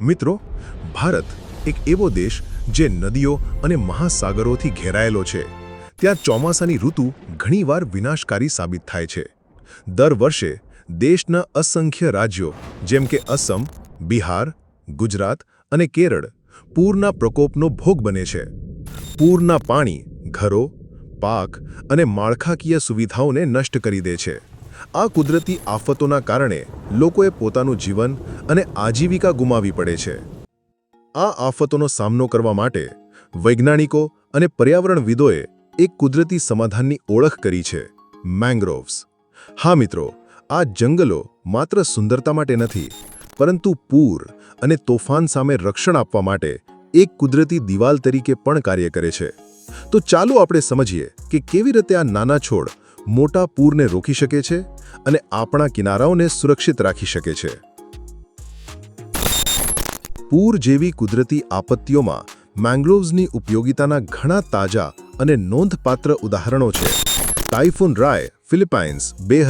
મિત્રો, ભારત એક એવો દેશ જે નદીઓ અને મહાસાગરોથી ઘેરાયેલો છે. ત્યાં ચોમાસાની ઋતુ ઘણીવાર વિનાશકારી સાબિત થાય છે. દર વર્ષે દેશના અસંખ્ય રાજ્યો, જેમ કે અસમ, બિહાર, ગુજરાત અને કેરળ, પૂરના પ્રકોપનો ભોગ બને છે. પૂરના પાણી ઘરો, પાક અને માળખાકીય સુવિધાઓને નષ્ટ કરી દે છે. આ કુદરતી આફતોના કારણે લોકોએ પોતાનું જીવન અને આજીવિકા ગુમાવી પડે છે. આ આફતોનો સામનો કરવા માટે વૈજ્ઞાનિકો અને પર્યાવરણવિદોએ એક કુદરતી સમાધાનની ઓળખ કરી છે મેંગ્રોવ્સ હા મિત્રો, આ જંગલો માત્ર સુંદરતા માટે નથી, પરંતુ પૂર અને તોફાન સામે રક્ષણ આપવા માટે એક કુદરતી દિવાલ તરીકે પણ કાર્ય કરે છે. તો ચાલો આપણે સમજીએ કે કેવી રીતે આ નાના છોડ મોટા પૂરને રોકી શકે છે? અને આપણા કિનારાઓને સુરક્ષિત રાખી શકે છે. પૂર જેવી કુદરતી આપત્તિઓમાં મેંગ્રોવ્સની ઉપયોગિતાના ઘણા તાજા અને નોંધપાત્ર ઉદાહરણો છે. ટાઇફૂન રાય ફિલિપાઇન્સ બે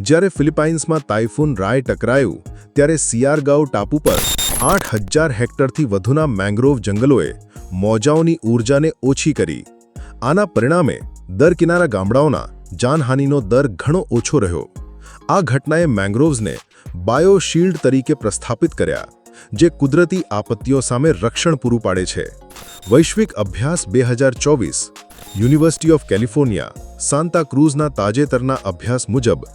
જ્યારે ફિલિપાઇન્સમાં તાઇફૂન રાય ટકરાયું, ત્યારે સિયારગાંવ ટાપુ પર આઠ હજાર હેક્ટરથી વધુના મેંગ્રોવ જંગલોએ મોજાઓની ઊર્જાને ઓછી કરી. આના પરિણામે દર કિનારા ગામડાઓના જાનહાનિનો દર ઘણો ઓછો રહ્યો. આ ઘટનાએ મેંગ્રોવ્સને બાયોશિલ્ડ તરીકે પ્રસ્થાપિત કર્યા, જે કુદરતી આપત્તિઓ સામે રક્ષણ પૂરું પાડે છે. વૈશ્વિક અભ્યાસ બે હજાર ચોવીસ, યુનિવર્સિટી ઓફ કેલિફોર્નિયા, સાન્તા ક્રૂઝના તાજેતરના અભ્યાસ મુજબ,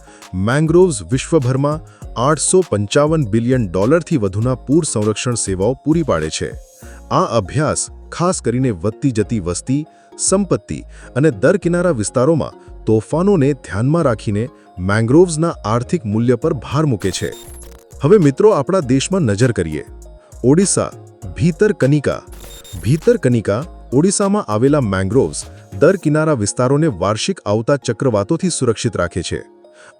મેંગ્રોવ્સ વિશ્વભરમાં આઠસો પંચાવન બિલિયન ડોલરથી વધુના પૂર સંરક્ષણ સેવાઓ પૂરી પાડે છે. આ અભ્યાસ ખાસ કરીને વધતી જતી વસ્તી, સંપત્તિ અને દર કિનારા વિસ્તારોમાં તોફાનોને ધ્યાનમાં રાખીને મેંગ્રોવ્સના આર્થિક મૂલ્ય પર ભાર મૂકે છે. હવે મિત્રો આપણા દેશમાં નજર કરીએ. ઓડિશા ભીતરકનિકા ભીતરકનિકા ઓડિશામાં આવેલા મેંગ્રોવ્સ દર કિનારા વિસ્તારોને વાર્ષિક આવતા ચક્રવાતોથી સુરક્ષિત રાખે છે.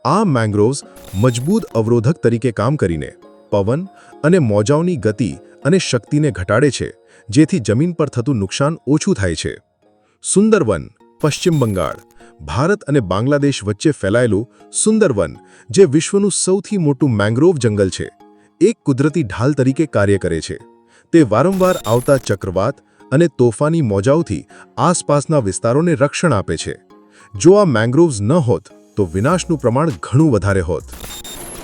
આ મેંગ્રોવ્સ મજબૂત અવરોધક તરીકે કામ કરીને પવન અને મોજાઓની ગતિ અને શક્તિને ઘટાડે છે, જેથી જમીન પર થતું નુકસાન ઓછું થાય છે. સુંદરવન પશ્ચિમ બંગાળ, ભારત અને બાંગ્લાદેશ વચ્ચે ફેલાયેલું સુંદરવન જે વિશ્વનું સૌથી મોટું મેંગ્રોવ જંગલ છે, એક કુદરતી ઢાલ તરીકે કાર્ય કરે છે. તે વારંવાર આવતા ચક્રવાત અને તોફાની મોજાઓથી આસપાસના વિસ્તારોને રક્ષણ આપે છે. જો આ મેંગ્રોવ્સ ન હોત, તો વિનાશનું પ્રમાણ ઘણું વધારે હોત.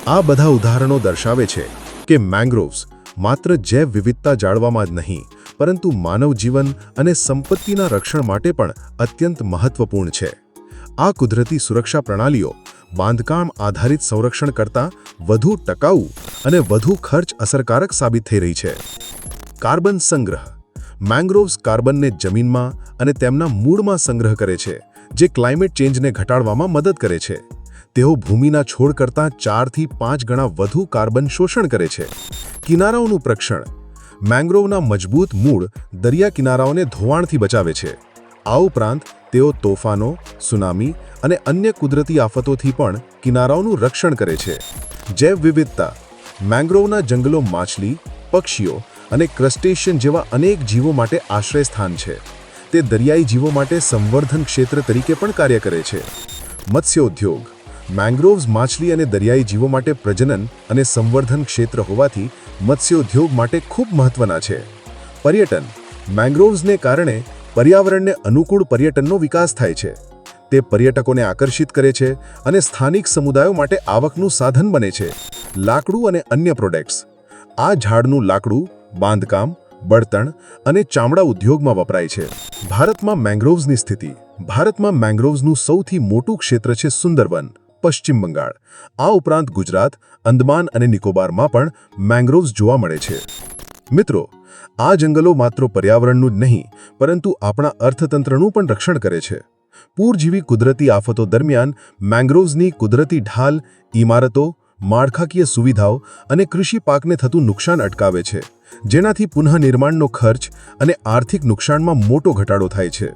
આ બધા ઉદાહરણો દર્શાવે છે કે મેંગ્રોવ્સ માત્ર જૈવ વિવિધતા જાળવામાં જ નહીં પરંતુ માનવ જીવન અને સંપત્તિના રક્ષણ માટે પણ અત્યંત મહત્વપૂર્ણ છે. આ કુદરતી સુરક્ષા પ્રણાલીઓ બાંધકામ આધારિત સંરક્ષણ કરતાં વધુ ટકાઉ અને વધુ ખર્ચ અસરકારક સાબિત થઈ રહી છે. કાર્બન સંગ્રહ મેંગ્રોવ્સ કાર્બનને જમીનમાં અને તેમના મૂળમાં સંગ્રહ કરે છે, જે ક્લાઇમેટ ચેન્જને ઘટાડવામાં મદદ કરે છે. તેઓ ભૂમિના છોડ કરતાં ચારથી પાંચ ગણા વધુ કાર્બન શોષણ કરે છે. કિનારાઓનું પ્રક્ષણ મેંગ્રોવના મજબૂત મૂળ દરિયા કિનારાઓને ધોવાણથી બચાવે છે. આ ઉપરાંત, તેઓ તોફાનો, સુનામી અને અન્ય કુદરતી આફતોથી પણ કિનારાઓનું રક્ષણ કરે છે. જૈવ વિવિધતા, મેંગ્રોવના જંગલો માછલી, પક્ષીઓ અને ક્રસ્ટેશિયન જેવા અનેક જીવો માટે આશ્રયસ્થાન છે. તે દરિયાઈ જીવો માટે સંવર્ધન ક્ષેત્ર તરીકે પણ કાર્ય કરે છે. મત્સ્યોદ્યોગ મેંગ્રોવ્સ માછલી અને દરિયાઈ જીવો માટે પ્રજનન અને સંવર્ધન ક્ષેત્ર હોવાથી મત્સ્યોદ્યોગ માટે ખૂબ મહત્વના છે. પર્યટન. મેંગ્રોવ્સને કારણે પર્યાવરણને અનુકૂળ પર્યટનનો વિકાસ થાય છે. તે પર્યટકોને આકર્ષિત કરે છે અને સ્થાનિક સમુદાયો માટે આવકનું સાધન બને છે. લાકડું અને અન્ય પ્રોડક્ટ્સ આ ઝાડનું લાકડું, બાંધકામ, બળતણ અને ચામડા ઉદ્યોગમાં વપરાય છે. ભારતમાં મેંગ્રોવ્સની સ્થિતિ. ભારતમાં મેંગ્રોવ્સનું સૌથી મોટું ક્ષેત્ર છે સુંદરવન. પશ્ચિમ બંગાળ. આ ઉપરાંત ગુજરાત, અંદમાન અને નિકોબારમાં પણ મેંગ્રોવ્સ જોવા મળે છે. મિત્રો, આ જંગલો માત્ર પર્યાવરણનું જ નહીં, પરંતુ આપણા અર્થતંત્રનું પણ રક્ષણ કરે છે. પૂર જેવી કુદરતી આફતો દરમિયાન મેંગ્રોવ્સની કુદરતી ઢાલ, ઇમારતો માળખાકીય સુવિધાઓ અને કૃષિ પાકને થતું નુકસાન અટકાવે છે, જેનાથી પુનઃનિર્માણનો ખર્ચ અને આર્થિક નુકસાનમાં મોટો ઘટાડો થાય છે.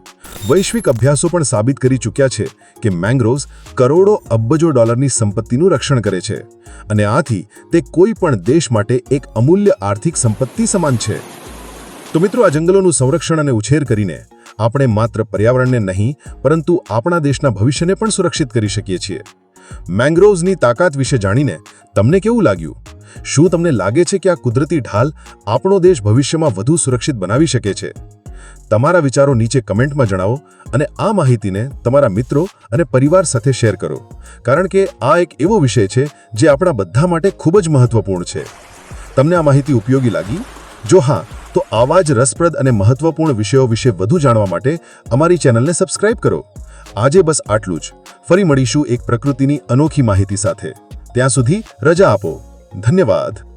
વૈશ્વિક અભ્યાસો પણ સાબિત કરી ચૂક્યા છે કે મેંગ્રોવ્સ કરોડો અબજો ડોલરની સંપત્તિનું રક્ષણ કરે છે અને આથી તે કોઈ પણ દેશ માટે એક અમૂલ્ય આર્થિક સંપત્તિ સમાન છે. તો મિત્રો, આ જંગલોનું સંરક્ષણ અને ઉછેર કરીને આપણે માત્ર પર્યાવરણને નહીં, પરંતુ આપણા દેશના ભવિષ્યને પણ સુરક્ષિત કરી શકીએ છીએ. મેંગ્રોવ્સની તાકાત વિશે જાણીને તમને કેવું લાગ્યું? શું તમને લાગે છે કે આ કુદરતી ઢાલ આપણો દેશ ભવિષ્યમાં વધુ સુરક્ષિત બનાવી શકે છે? તમારા વિચારો નીચે કમેન્ટમાં જણાવો અને આ માહિતીને તમારા મિત્રો અને પરિવાર સાથે શેર કરો. કારણ કે આ એક એવો વિષય છે જે આપણા બધા માટે ખૂબ જ મહત્વપૂર્ણ છે. તમને આ માહિતી ઉપયોગી લાગી? જો હા, તો આવા જ રસપ્રદ અને મહત્વપૂર્ણ વિષયો વિશે વધુ જાણવા માટે અમારી ચેનલને સબસ્ક્રાઇબ કરો. આજે બસ આટલું જ. ફરી મળીશું એક પ્રકૃતિની અનોખી માહિતી સાથે. ત્યાં સુધી રજા આપો. ધન્યવાદ.